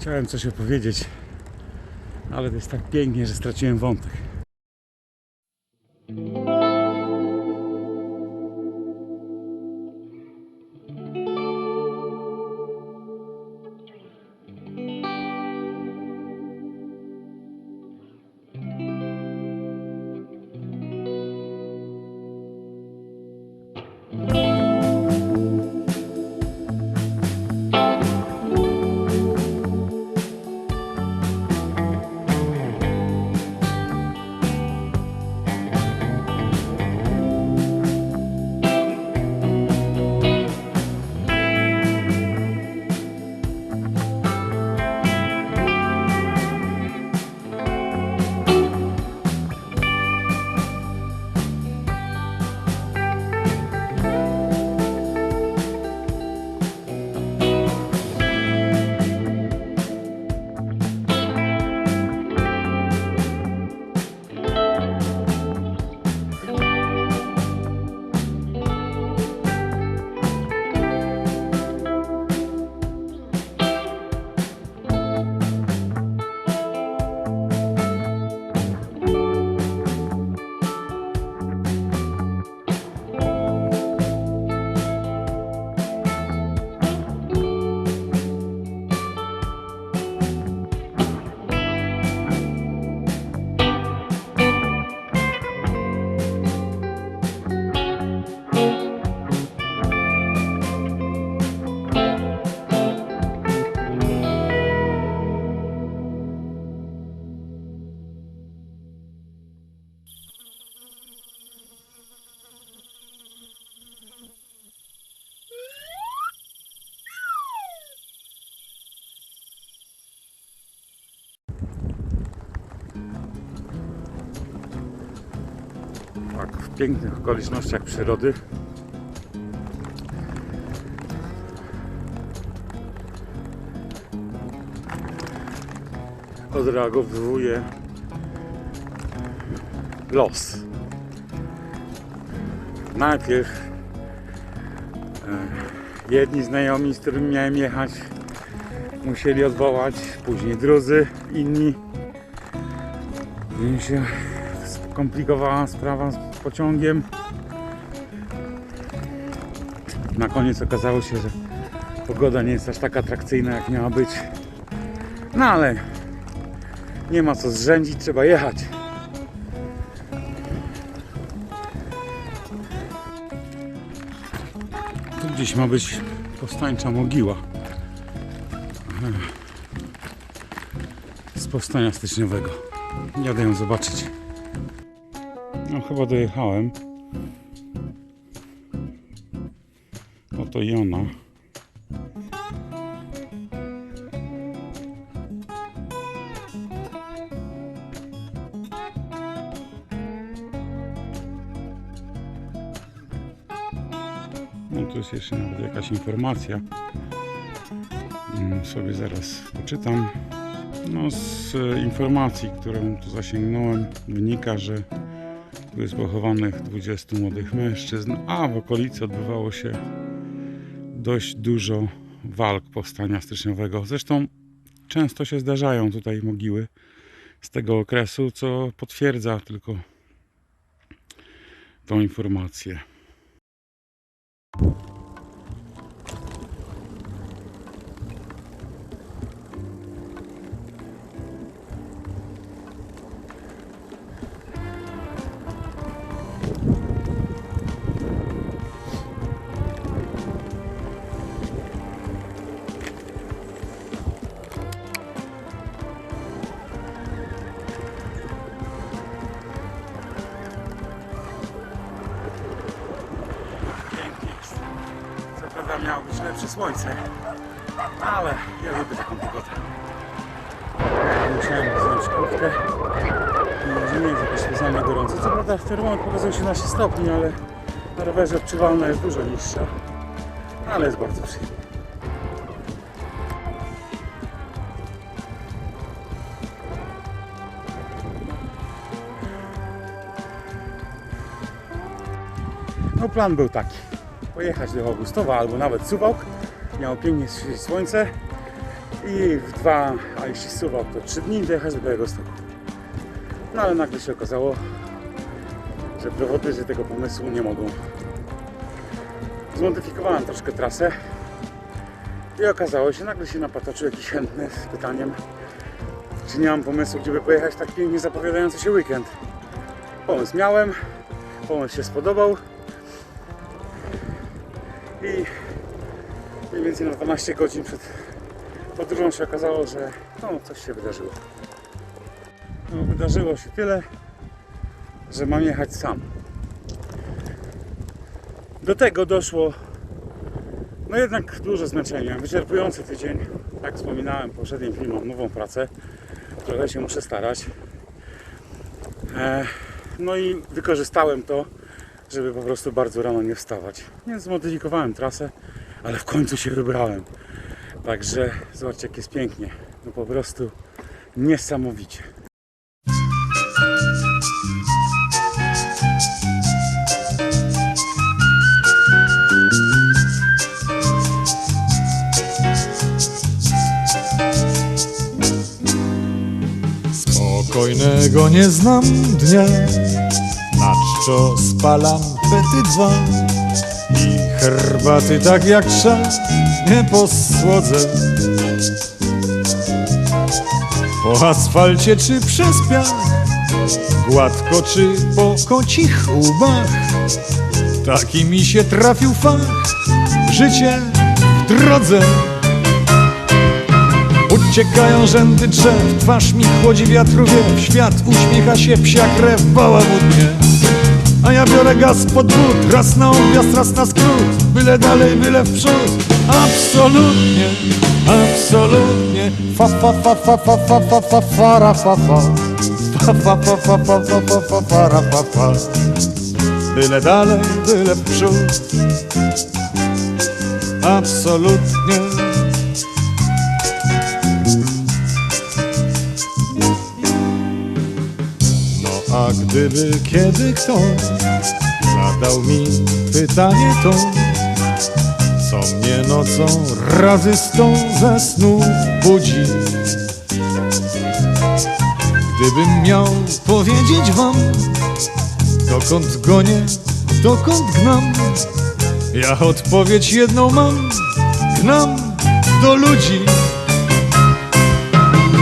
Chciałem coś opowiedzieć, ale to jest tak pięknie, że straciłem wątek. Pięknych okolicznościach przyrody. Odreagowuje los. Najpierw e, jedni znajomi, z którymi miałem jechać, musieli odwołać, później drudzy, inni. I się skomplikowała sprawa pociągiem. Na koniec okazało się, że pogoda nie jest aż tak atrakcyjna, jak miała być. No ale nie ma co zrzędzić, trzeba jechać. Tu gdzieś ma być powstańcza mogiła. Z powstania styczniowego. Jadę ją zobaczyć. No chyba dojechałem. Oto i ona. No tu jest jeszcze nawet jakaś informacja. Mm, Sobie zaraz poczytam. No z informacji, którą tu zasięgnąłem wynika, że tu jest pochowanych 20 młodych mężczyzn, a w okolicy odbywało się dość dużo walk powstania styczniowego. Zresztą często się zdarzają tutaj mogiły z tego okresu, co potwierdza tylko tą informację. Być lepsze słońce, ale ja lubię taką pogodę. Musiałem zdjąć kurtkę. i Nie jest jakoś specjalnie gorąco. Co prawda termometr pokazuje 18 stopni, ale na rowerze odczuwalna jest dużo niższa. Ale jest bardzo przyjemnie. No plan był taki. Pojechać do Augustowa albo nawet Suwałk. Miało pięknie świecić słońce. i w dwa, a jeśli suwał to trzy dni dojechać do Białego Stoku. No ale nagle się okazało, że prowodnicy tego pomysłu nie mogą. Zmodyfikowałem troszkę trasę i okazało się, nagle się napatoczył jakiś chętny z pytaniem, czy nie mam pomysłu, gdzie by pojechać tak pięknie zapowiadający się weekend. Pomysł miałem, pomysł się spodobał i mniej więcej na 12 godzin przed podróżą się okazało, że no, coś się wydarzyło. No, wydarzyło się tyle, że mam jechać sam. Do tego doszło no jednak duże zmęczenie, wyczerpujący tydzień. Jak wspominałem w poprzednim filmie, mam nową pracę, trochę się muszę starać. E, no i wykorzystałem to, żeby po prostu bardzo rano nie wstawać. Więc zmodyfikowałem trasę, ale w końcu się wybrałem. Także zobaczcie jak jest pięknie. No po prostu niesamowicie. Spokojnego nie znam dnia czczo spalam pety dwa I herbaty tak jak trzeba nie posłodzę. Po asfalcie czy przez piach Gładko czy po kocich łbach Taki mi się trafił fach Życie w drodze. Uciekają rzędy drzew, twarz mi chłodzi wiatru wiew Świat uśmiecha się, psia krew woła wódnie A ja biorę gaz pod but, raz na objazd, raz na skrót Byle dalej, byle w przód Absolutnie, absolutnie Fa fa fa fa fa fa fa fa fara fa fa Fa fa fa fa fa fa fa fa fara fa fa Byle dalej, byle w przód Absolutnie a gdyby kiedy kto zadał mi pytanie to, co mnie nocą razy sto ze snu budzi. Gdybym miał powiedzieć wam, dokąd gonię, dokąd gnam, ja odpowiedź jedną mam, gnam do ludzi.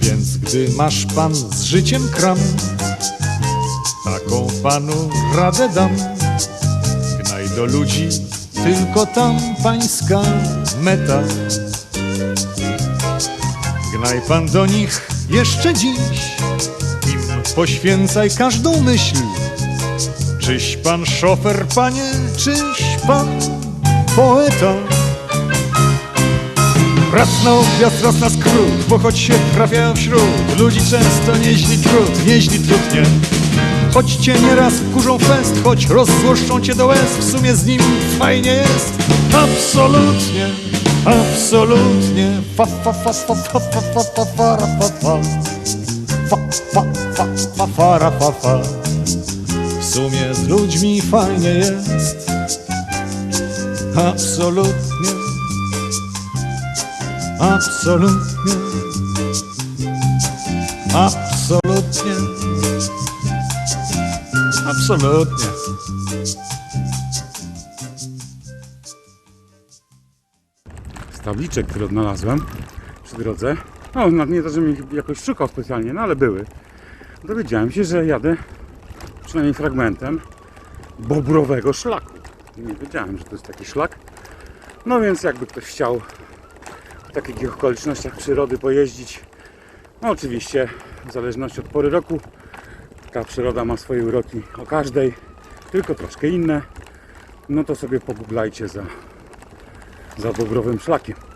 Więc gdy masz pan z życiem kram, taką panu radę dam. Gnaj do ludzi, tylko tam pańska meta. Gnaj pan do nich jeszcze dziś, im poświęcaj każdą myśl. Czyś pan szofer, panie, czyś pan poeta? Na objazd, raz na skrót, bo choć się trafiają wśród ludzi często nieźli trud, nieźli trudnie. Choć cię nieraz kurzą fest, choć rozzłoszczą cię do łez, w sumie z nim fajnie jest. Absolutnie, absolutnie. Fa fa fa fa fa fa fa fa fa fa fa. Fa fa fa fa fa ra fa fa. W sumie z ludźmi fajnie jest. Absolutnie. Absolutnie. Absolutnie. Absolutnie. z tabliczek, które odnalazłem przy drodze. No, nie to, żebym ich jakoś szukał specjalnie, no ale były. Dowiedziałem się, że jadę przynajmniej fragmentem bobrowego szlaku. Nie wiedziałem, że to jest taki szlak. No więc jakby ktoś chciał w takich okolicznościach przyrody pojeździć, no oczywiście w zależności od pory roku, ta przyroda ma swoje uroki o każdej, tylko troszkę inne. No to sobie pogooglajcie za za Bobrowym Szlakiem.